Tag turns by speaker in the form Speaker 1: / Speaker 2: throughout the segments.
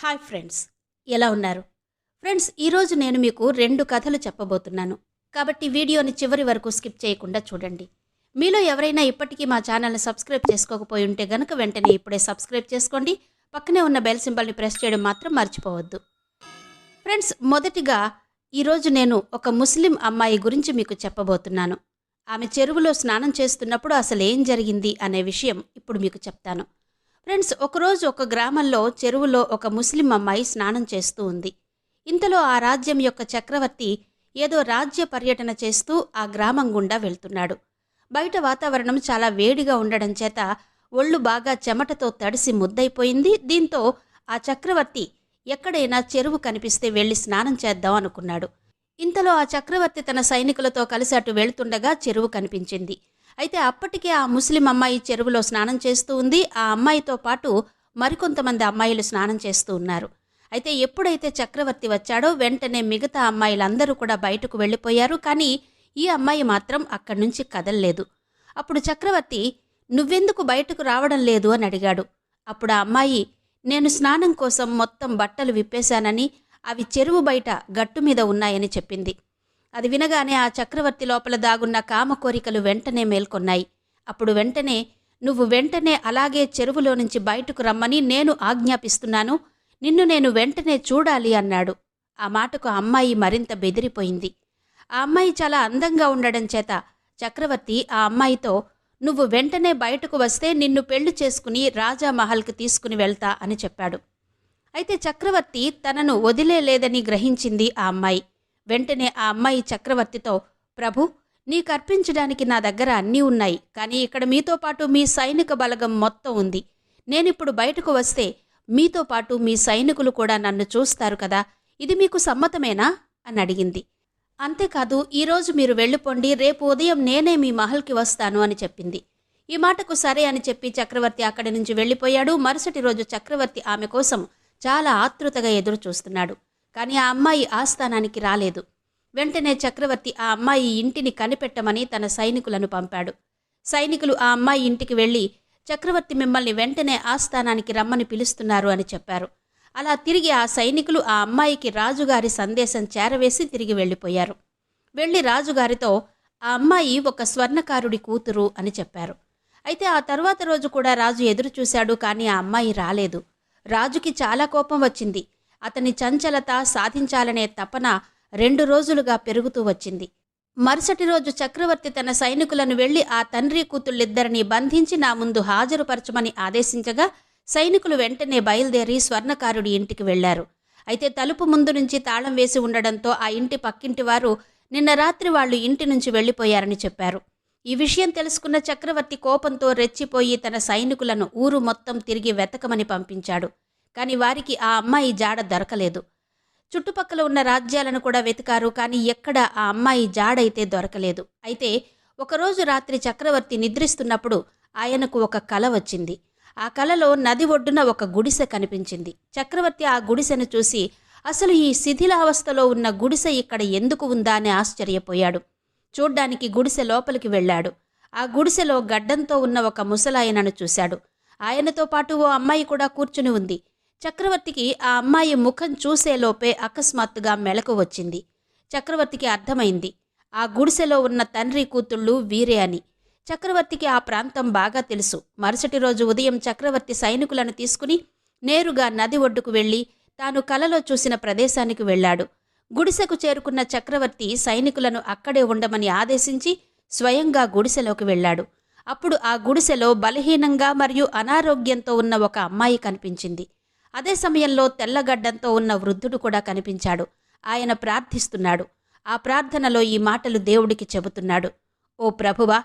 Speaker 1: Hi friends. ఎలా ఉన్నారు? Friends ఈరోజు నేను మీకు రెండు కథలు చెప్పబోతున్నాను. కాబట్టి వీడియోని చివరి వరకు స్కిప్ చేయకుండా చూడండి. మీలో ఎవరైనా ఇప్పటికీ మా ఛానల్ని సబ్స్క్రైబ్ చేసుకోకపోయి ఉంటే గనుక వెంటనే ఇప్పుడే సబ్స్క్రైబ్ చేసుకోండి. పక్కనే ఉన్న బెల్ సింబల్ని ప్రెస్ చేయడం మాత్రం మర్చిపోవద్దు. ఫ్రెండ్స్ మొదటిగా ఈరోజు నేను ఒక ముస్లిం అమ్మాయి గురించి మీకు చెప్పబోతున్నాను. ఆమె చెరువులో స్నానం చేస్తున్నప్పుడు అసలు ఏం జరిగింది అనే విషయం ఇప్పుడు మీకు చెప్తాను. ఫ్రెండ్స్ ఒకరోజు ఒక గ్రామంలో చెరువులో ఒక ముస్లిం అమ్మాయి స్నానం చేస్తూ ఉంది. ఇంతలో ఆ రాజ్యం యొక్క చక్రవర్తి ఏదో రాజ్య పర్యటన చేస్తూ ఆ గ్రామం గుండా వెళ్తున్నాడు. బయట వాతావరణం చాలా వేడిగా ఉండడం చేత ఒళ్ళు బాగా చెమటతో తడిసి ముద్దైపోయింది దీంతో ఆ చక్రవర్తి ఎక్కడైనా చెరువు కనిపిస్తే వెళ్ళి స్నానం చేద్దాం అనుకున్నాడు. ఇంతలో ఆ చక్రవర్తి తన సైనికులతో కలిసి అటు వెళ్తుండగా చెరువు కనిపించింది. అయితే అప్పటికే ఆ ముస్లిం అమ్మాయి చెరువులో స్నానం చేస్తూ ఉంది. ఆ అమ్మాయితో పాటు మరికొంతమంది అమ్మాయిలు స్నానం చేస్తూ ఉన్నారు. అయితే ఎప్పుడైతే చక్రవర్తి వచ్చాడో వెంటనే మిగతా అమ్మాయిలందరూ కూడా బయటకు వెళ్ళిపోయారు. కానీ ఈ అమ్మాయి మాత్రం అక్కడి నుంచి కదల్లేదు. అప్పుడు చక్రవర్తి నువ్వెందుకు బయటకు రావడం లేదు? అని అడిగాడు. అప్పుడు ఆ అమ్మాయి నేను స్నానం కోసం మొత్తం బట్టలు విప్పేశానని అవి చెరువు బయట గట్టు మీద ఉన్నాయని చెప్పింది. అది వినగానే ఆ చక్రవర్తి లోపల దాగున్న కామ కోరికలు వెంటనే మేల్కొన్నాయి. అప్పుడు వెంటనే నువ్వు వెంటనే అలాగే చెరువులో నుంచి బయటకు రమ్మని నేను ఆజ్ఞాపిస్తున్నాను. నిన్ను నేను వెంటనే చూడాలి అన్నాడు. ఆ మాటకు అమ్మాయి మరింత బెదిరిపోయింది. ఆ అమ్మాయి చాలా అందంగా ఉండడం చేత చక్రవర్తి ఆ అమ్మాయితో నువ్వు వెంటనే బయటకు వస్తే నిన్ను పెళ్ళి చేసుకుని రాజా మహల్కి తీసుకుని వెళ్తా అని చెప్పాడు. అయితే చక్రవర్తి తనను వదిలేలేదని గ్రహించింది ఆ అమ్మాయి. వెంటనే ఆ అమ్మాయి చక్రవర్తితో ప్రభు నీకు అర్పించడానికి నా దగ్గర అన్నీ ఉన్నాయి కానీ ఇక్కడ మీతో పాటు మీ సైనిక బలగం మొత్తం ఉంది. నేనిప్పుడు బయటకు వస్తే మీతో పాటు మీ సైనికులు కూడా నన్ను చూస్తారు కదా ఇది మీకు సమ్మతమేనా? అని అడిగింది. అంతేకాదు ఈరోజు మీరు వెళ్ళిపోండి రేపు ఉదయం నేనే మీ మహల్కి వస్తాను అని చెప్పింది. ఈ మాటకు సరే అని చెప్పి చక్రవర్తి అక్కడి నుంచి వెళ్ళిపోయాడు. మరుసటి రోజు చక్రవర్తి ఆమె కోసం చాలా ఆతృతగా ఎదురు చూస్తున్నాడు కానీ ఆ అమ్మాయి ఆస్థానానికి రాలేదు. వెంటనే చక్రవర్తి ఆ అమ్మాయి ఇంటిని కనిపెట్టమని తన సైనికులను పంపాడు. సైనికులు ఆ అమ్మాయి ఇంటికి వెళ్ళి చక్రవర్తి మిమ్మల్ని వెంటనే ఆస్థానానికి రమ్మని పిలుస్తున్నారు అని చెప్పారు. అలా తిరిగి ఆ సైనికులు ఆ అమ్మాయికి రాజుగారి సందేశం చేరవేసి తిరిగి వెళ్ళిపోయారు. వెళ్ళి రాజుగారితో ఆ అమ్మాయి ఒక స్వర్ణకారుడి కూతురు అని చెప్పారు. అయితే ఆ తర్వాత రోజు కూడా రాజు ఎదురు చూశాడు కానీ ఆ అమ్మాయి రాలేదు. రాజుకి చాలా కోపం వచ్చింది. అతని చంచలత సాధించాలనే తపన రెండు రోజులుగా పెరుగుతూ వచ్చింది. మరుసటి రోజు చక్రవర్తి తన సైనికులను వెళ్ళి ఆ తండ్రి కూతుళ్ళిద్దరిని బంధించి నా ముందు హాజరుపరచమని ఆదేశించగా సైనికులు వెంటనే బయలుదేరి స్వర్ణకారుడి ఇంటికి వెళ్ళారు అయితే తలుపు ముందు నుంచి తాళం వేసి ఉండడంతో ఆ ఇంటి పక్కింటి వారు నిన్న రాత్రి వాళ్ళు ఇంటి నుంచి వెళ్ళిపోయారని చెప్పారు. ఈ విషయం తెలుసుకున్న చక్రవర్తి కోపంతో రెచ్చిపోయి తన సైనికులను ఊరు మొత్తం తిరిగి వెతకమని పంపించాడు. కానీ వారికి ఆ అమ్మాయి జాడ దొరకలేదు. చుట్టుపక్కల ఉన్న రాజ్యాలను కూడా వెతికారు కానీ ఎక్కడ ఆ అమ్మాయి జాడైతే దొరకలేదు. అయితే ఒకరోజు రాత్రి చక్రవర్తి నిద్రిస్తున్నప్పుడు ఆయనకు ఒక కల వచ్చింది. ఆ కలలో నది ఒడ్డున ఒక గుడిసె కనిపించింది. చక్రవర్తి ఆ గుడిసెను చూసి అసలు ఈ శిథిలావస్థలో ఉన్న గుడిసె ఇక్కడ ఎందుకు ఉందా? అని ఆశ్చర్యపోయాడు. చూడ్డానికి గుడిసె లోపలికి వెళ్ళాడు. ఆ గుడిసెలో గడ్డంతో ఉన్న ఒక ముసలాయనను చూశాడు. ఆయనతో పాటు ఓ అమ్మాయి కూడా కూర్చుని ఉంది. చక్రవర్తికి ఆ అమ్మాయి ముఖం చూసేలోపే అకస్మాత్తుగా మెలకు వచ్చింది. చక్రవర్తికి అర్థమైంది. ఆ గుడిసెలో ఉన్న తండ్రి కూతుళ్ళు వీరే అని. చక్రవర్తికి ఆ ప్రాంతం బాగా తెలుసు. మరుసటి రోజు ఉదయం చక్రవర్తి సైనికులను తీసుకుని నేరుగా నది ఒడ్డుకు వెళ్ళి తాను కలలో చూసిన ప్రదేశానికి వెళ్ళాడు. గుడిసెకు చేరుకున్న చక్రవర్తి సైనికులను అక్కడే ఉండమని ఆదేశించి స్వయంగా గుడిసెలోకి వెళ్ళాడు. అప్పుడు ఆ గుడిసెలో బలహీనంగా మరియు అనారోగ్యంతో ఉన్న ఒక అమ్మాయి కనిపించింది. అదే సమయంలో తెల్లగడ్డంతో ఉన్న వృద్ధుడు కూడా కనిపించాడు. ఆయన ప్రార్థిస్తున్నాడు. ఆ ప్రార్థనలో ఈ మాటలు దేవుడికి చెబుతున్నాడు. ఓ ప్రభువా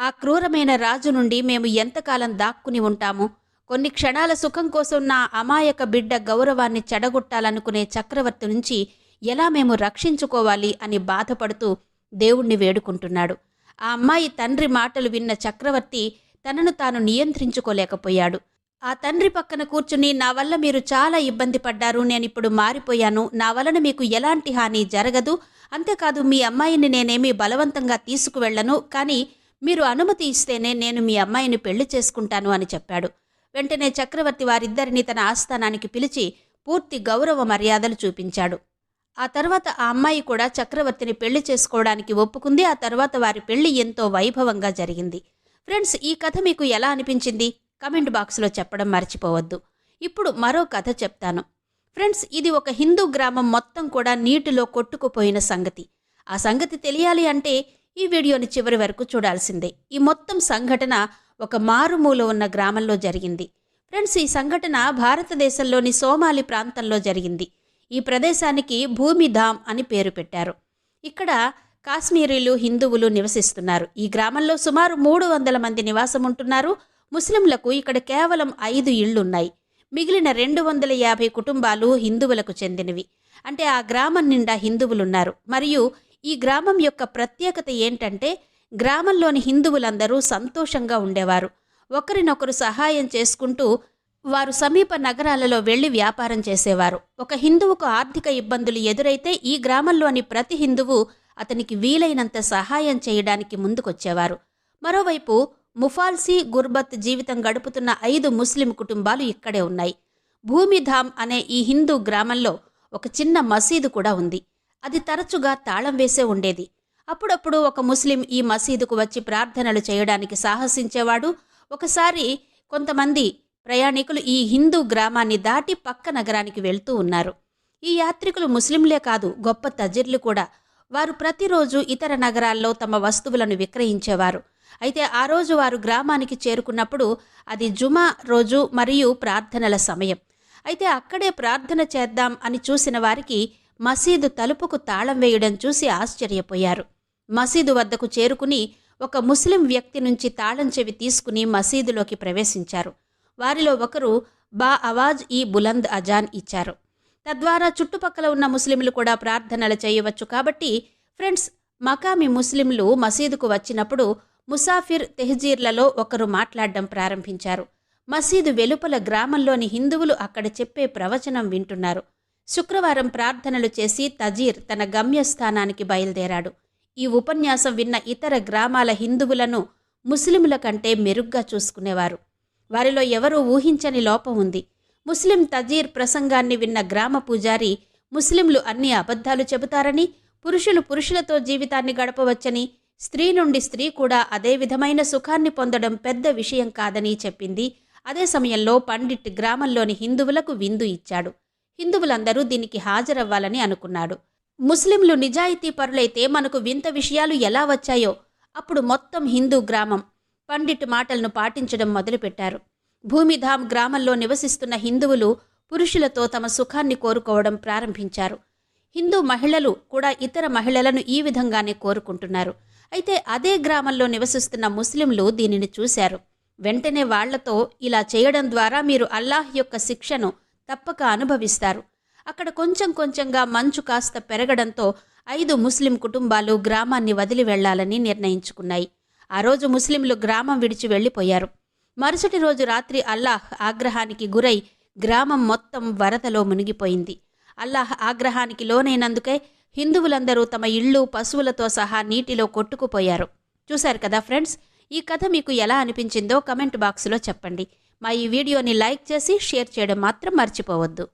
Speaker 1: ఆ క్రూరమైన రాజు నుండి మేము ఎంతకాలం దాక్కుని ఉంటాము? కొన్ని క్షణాల సుఖం కోసం నా అమాయక బిడ్డ గౌరవాన్ని చెడగొట్టాలనుకునే చక్రవర్తి నుంచి ఎలా మేము రక్షించుకోవాలి అని బాధపడుతూ దేవుణ్ణి వేడుకుంటున్నాడు. ఆ అమ్మాయి తండ్రి మాటలు విన్న చక్రవర్తి తనను తాను నియంత్రించుకోలేకపోయాడు. ఆ తండ్రి పక్కన కూర్చుని నా వల్ల మీరు చాలా ఇబ్బంది పడ్డారు నేనిప్పుడు మారిపోయాను. నా వలన మీకు ఎలాంటి హాని జరగదు. అంతేకాదు మీ అమ్మాయిని నేనేమి బలవంతంగా తీసుకువెళ్ళను కానీ మీరు అనుమతి ఇస్తేనే నేను మీ అమ్మాయిని పెళ్ళి చేసుకుంటాను అని చెప్పాడు. వెంటనే చక్రవర్తి వారిద్దరిని తన ఆస్థానానికి పిలిచి పూర్తి గౌరవ మర్యాదలు చూపించాడు. ఆ తర్వాత ఆ అమ్మాయి కూడా చక్రవర్తిని పెళ్ళి చేసుకోవడానికి ఒప్పుకుంది. ఆ తర్వాత వారి పెళ్ళి ఎంతో వైభవంగా జరిగింది. ఫ్రెండ్స్ ఈ కథ మీకు ఎలా అనిపించింది? కమెంట్ బాక్స్లో చెప్పడం మర్చిపోవద్దు. ఇప్పుడు మరో కథ చెప్తాను. ఫ్రెండ్స్ ఇది ఒక హిందూ గ్రామం మొత్తం కూడా నీటిలో కొట్టుకుపోయిన సంగతి. ఆ సంగతి తెలియాలి అంటే ఈ వీడియోని చివరి వరకు చూడాల్సిందే. ఈ మొత్తం సంఘటన ఒక మారుమూల ఉన్న గ్రామంలో జరిగింది. ఫ్రెండ్స్ ఈ సంఘటన భారతదేశంలోని సోమాలి ప్రాంతంలో జరిగింది. ఈ ప్రదేశానికి భూమిధామ్ అని పేరు పెట్టారు. ఇక్కడ కాశ్మీరీలు హిందువులు నివసిస్తున్నారు. ఈ గ్రామంలో సుమారు మూడు వందల మంది నివాసం ఉంటున్నారు ముస్లింలకు ఇక్కడ కేవలం ఐదు ఇళ్ళున్నాయి మిగిలిన రెండు వందల యాభై కుటుంబాలు హిందువులకు చెందినవి. అంటే ఆ గ్రామం నిండా హిందువులున్నారు. మరియు ఈ గ్రామం యొక్క ప్రత్యేకత ఏంటంటే గ్రామంలోని హిందువులందరూ సంతోషంగా ఉండేవారు. ఒకరినొకరు సహాయం చేసుకుంటూ వారు సమీప నగరాలలో వెళ్ళి వ్యాపారం చేసేవారు. ఒక హిందువుకు ఆర్థిక ఇబ్బందులు ఎదురైతే ఈ గ్రామంలోని ప్రతి హిందువు అతనికి వీలైనంత సహాయం చేయడానికి ముందుకొచ్చేవారు. మరోవైపు ముఫాల్సీ గుర్బత్ జీవితం గడుపుతున్న ఐదు ముస్లిం కుటుంబాలు ఇక్కడే ఉన్నాయి. భూమిధామ్ అనే ఈ హిందూ గ్రామంలో ఒక చిన్న మసీదు కూడా ఉంది. అది తరచుగా తాళం వేసే ఉండేది. అప్పుడప్పుడు ఒక ముస్లిం ఈ మసీదుకు వచ్చి ప్రార్థనలు చేయడానికి సాహసించేవాడు. ఒకసారి కొంతమంది ప్రయాణికులు ఈ హిందూ గ్రామాన్ని దాటి పక్క నగరానికి వెళ్తూ ఉన్నారు. ఈ యాత్రికులు ముస్లింలే కాదు గొప్ప తజిర్లు కూడా. వారు ప్రతిరోజు ఇతర నగరాల్లో తమ వస్తువులను విక్రయించేవారు. అయితే ఆ రోజు వారు గ్రామానికి చేరుకున్నప్పుడు అది జుమా రోజు మరియు ప్రార్థనల సమయం. అయితే అక్కడే ప్రార్థన చేద్దాం అని చూసిన వారికి మసీదు తలుపుకు తాళం వేయడం చూసి ఆశ్చర్యపోయారు. మసీదు వద్దకు చేరుకుని ఒక ముస్లిం వ్యక్తి నుంచి తాళం చెవి తీసుకుని మసీదులోకి ప్రవేశించారు. వారిలో ఒకరు బా అవాజ్ ఈ బులంద్ అజాన్ ఇచ్చారు. తద్వారా చుట్టుపక్కల ఉన్న ముస్లింలు కూడా ప్రార్థనలు చేయవచ్చు కాబట్టి ఫ్రెండ్స్ మకామి ముస్లింలు మసీదుకు వచ్చినప్పుడు ముసాఫిర్ తెహజీర్లలో ఒకరు మాట్లాడడం ప్రారంభించారు. మసీదు వెలుపల గ్రామంలోని హిందువులు అక్కడ చెప్పే ప్రవచనం వింటున్నారు. శుక్రవారం ప్రార్థనలు చేసి తజీర్ తన గమ్యస్థానానికి బయలుదేరాడు. ఈ ఉపన్యాసం విన్న ఇతర గ్రామాల హిందువులను ముస్లింల కంటే మెరుగ్గా చూసుకునేవారు. వారిలో ఎవరూ ఊహించని లోపం ఉంది. ముస్లిం తజీర్ ప్రసంగాన్ని విన్న గ్రామ పూజారి ముస్లింలు అన్ని అబద్ధాలు చెబుతారని పురుషులు పురుషులతో జీవితాన్ని గడపవచ్చని స్త్రీ నుండి స్త్రీ కూడా అదే విధమైన సుఖాన్ని పొందడం పెద్ద విషయం కాదని చెప్పింది. అదే సమయంలో పండిట్ గ్రామంలోని హిందువులకు విందు ఇచ్చాడు. హిందువులందరూ దీనికి హాజరవ్వాలని అనుకున్నాడు. ముస్లింలు నిజాయితీ పరులైతే మనకు వింత విషయాలు ఎలా వచ్చాయో అప్పుడు మొత్తం హిందూ గ్రామం పండిట్ మాటలను పాటించడం మొదలుపెట్టారు. భూమిధామ్ గ్రామంలో నివసిస్తున్న హిందువులు పురుషులతో తమ సుఖాన్ని కోరుకోవడం ప్రారంభించారు. హిందూ మహిళలు కూడా ఇతర మహిళలను ఈ విధంగానే కోరుకుంటున్నారు. అయితే అదే గ్రామంలో నివసిస్తున్న ముస్లింలు దీనిని చూశారు. వెంటనే వాళ్ళతో ఇలా చేయడం ద్వారా మీరు అల్లాహ్ యొక్క శిక్షను తప్పక అనుభవిస్తారు. అక్కడ కొంచెం కొంచెంగా మంచు కాస్త పెరగడంతో ఐదు ముస్లిం కుటుంబాలు గ్రామాన్ని వదిలి వెళ్ళాలని నిర్ణయించుకున్నాయి. ఆ రోజు ముస్లింలు గ్రామం విడిచి వెళ్ళిపోయారు. మరుసటి రోజు రాత్రి అల్లాహ్ ఆగ్రహానికి గురై గ్రామం మొత్తం వరదలో మునిగిపోయింది. అల్లాహ్ ఆగ్రహానికి లోనైనందుకే హిందువులందరూ తమ ఇళ్ళు పశువులతో సహా నీటిలో కొట్టుకుపోయారు. చూశారు కదా ఫ్రెండ్స్? ఈ కథ మీకు ఎలా అనిపించిందో కమెంట్ బాక్స్లో చెప్పండి. మా ఈ వీడియోని లైక్ చేసి షేర్ చేయడం మాత్రం మర్చిపోవద్దు.